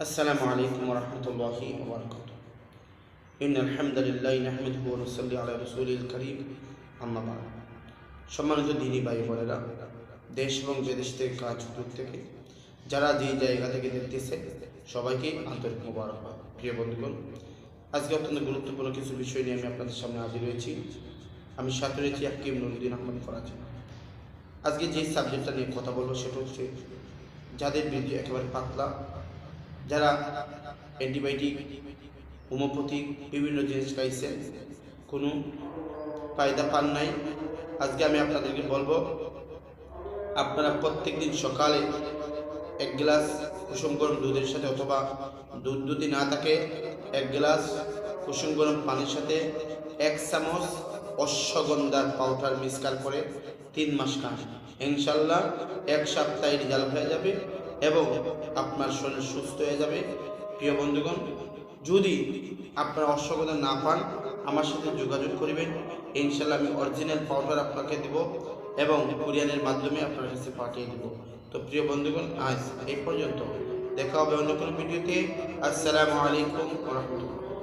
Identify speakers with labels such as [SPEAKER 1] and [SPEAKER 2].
[SPEAKER 1] السلام عليكم ورحمة الله وبركاته إن الحمد لله نحمده ونصلي على رسوله الكريم أما بعد সম্মানিত দিনী ভাই বোনেরা দেশ এবং বিদেশ থেকে কাজ দূর থেকে যারা যে জায়গা থেকে দেখতেছে সবাইকে আন্তরিক মোবারকবাদ প্রিয় বন্ধুগণ আজকে অত্যন্ত গুরুত্বপূর্ণ কিছু বিষয় নিয়ে আমি আপনাদের সামনে হাজির হয়েছি আমি সাথে রয়েছি হাকিম নুরুদ্দিন আহমদ ফরাজি আজকে যে সাবজেক্টটা নিয়ে কথা বলবো সেটা হচ্ছে যাদের বীর্য একেবারে পাতলা যারা অ্যান্টিবায়োটিক হোমিওপ্যাথিক বিভিন্ন জিনিস খাইছেন কোনো ফায়দা পান নাই। আজকে আমি আপনাদেরকে বলব, আপনারা প্রত্যেক দিন সকালে এক গ্লাস কুসুম গরম দুধের সাথে অথবা দুধ যদি না থাকে, এক গ্লাস কুসুম গরম পানির সাথে এক চামচ অশ্বগন্ধার পাউডার মিক্সকার করে তিন মাস খান। ইনশাল্লাহ এক সপ্তাহে রেজাল্ট হয়ে যাবে। এবং আপনার শরীর সুস্থ হয়ে যাবে। প্রিয় বন্ধুগণ, যদি আপনারা অশ্বগন্ধা না পান, আমার সাথে যোগাযোগ করিবেন। ইনশাল্লাহ আমি অরিজিনাল পাউডার আপনাকে দেব এবং কুরিয়ানের মাধ্যমে আপনার কাছে পাঠিয়ে দেব। তো প্রিয় বন্ধুগণ, আজ এই পর্যন্ত। দেখা হবে অন্য কোনো ভিডিওতে। আসসালামু আলাইকুম রহমতুল্লাহ।